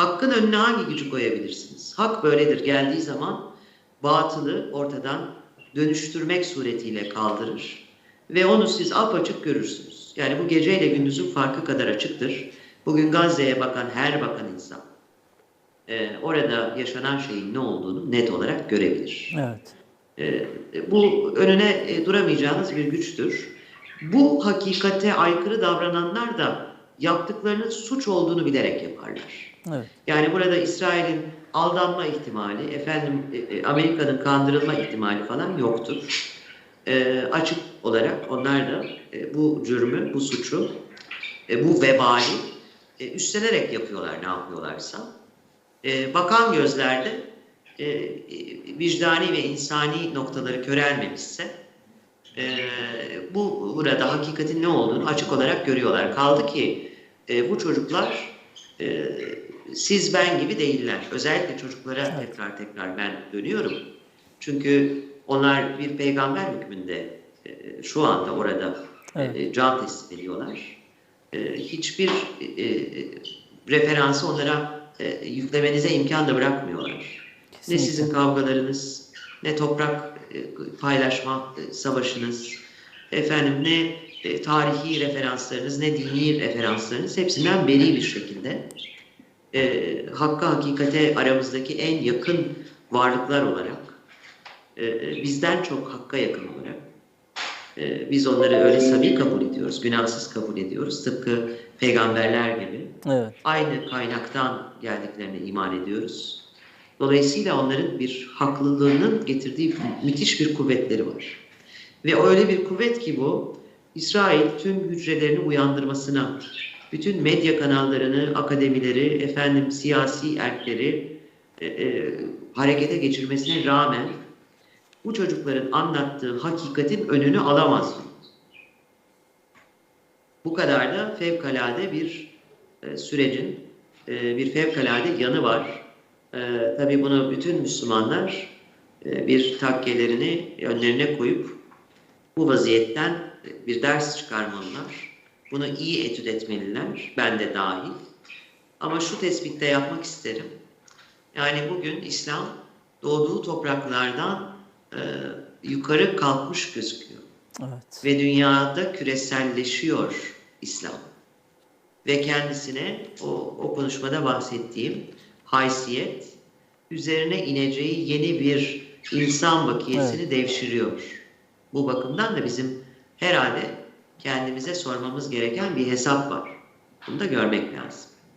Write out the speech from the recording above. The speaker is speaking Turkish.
Hakkın önüne hangi gücü koyabilirsiniz? Hak böyledir. Geldiği zaman batılı ortadan dönüştürmek suretiyle kaldırır. Ve onu siz apaçık görürsünüz. Yani bu geceyle gündüzün farkı kadar açıktır. Bugün Gazze'ye bakan her bakan insan e, orada yaşanan şeyin ne olduğunu net olarak görebilir. Evet. E, bu önüne e, duramayacağınız bir güçtür. Bu hakikate aykırı davrananlar da yaptıklarının suç olduğunu bilerek yaparlar. Evet. Yani burada İsrail'in aldanma ihtimali, efendim e, e, Amerika'nın kandırılma ihtimali falan yoktur. E, açık olarak onlar da e, bu cürmü, bu suçu, e, bu vebali e, üstlenerek yapıyorlar ne yapıyorlarsa. E, bakan gözlerde e, vicdani ve insani noktaları körelmemişse e, bu burada hakikatin ne olduğunu açık olarak görüyorlar. Kaldı ki e, bu çocuklar e, siz ben gibi değiller. Özellikle çocuklara Evet. tekrar tekrar ben dönüyorum. Çünkü onlar bir peygamber hükmünde e, şu anda orada Evet. e, can teslim ediyorlar. E, hiçbir e, referansı onlara e, yüklemenize imkan da bırakmıyorlar. Ne Kesinlikle. sizin kavgalarınız, ne toprak e, paylaşma e, savaşınız, efendim ne e, tarihi referanslarınız, ne dini referanslarınız hepsinden beri bir şekilde e, hakka hakikate aramızdaki en yakın varlıklar olarak e, e, bizden çok hakka yakın olarak e, biz onları öyle sabi kabul ediyoruz, günahsız kabul ediyoruz. Tıpkı peygamberler gibi Evet. aynı kaynaktan geldiklerine iman ediyoruz. Dolayısıyla onların bir haklılığının getirdiği müthiş bir kuvvetleri var. Ve öyle bir kuvvet ki bu, İsrail tüm hücrelerini uyandırmasına, bütün medya kanallarını, akademileri, efendim siyasi erkleri e, e, harekete geçirmesine rağmen bu çocukların anlattığı hakikatin önünü alamaz. Bu kadar da fevkalade bir e, sürecin e, bir fevkalade yanı var. E, tabii bunu bütün Müslümanlar e, bir takkelerini önlerine koyup bu vaziyetten bir ders çıkarmalılar. Bunu iyi etüt etmeliler, ben de dahil. Ama şu tespitte yapmak isterim. Yani bugün İslam doğduğu topraklardan e, yukarı kalkmış gözüküyor. Evet. Ve dünyada küreselleşiyor İslam. Ve kendisine o, o konuşmada bahsettiğim haysiyet üzerine ineceği yeni bir insan bakiyesini devşiriyor. Bu bakımdan da bizim herhalde kendimize sormamız gereken bir hesap var. Bunu da görmek lazım.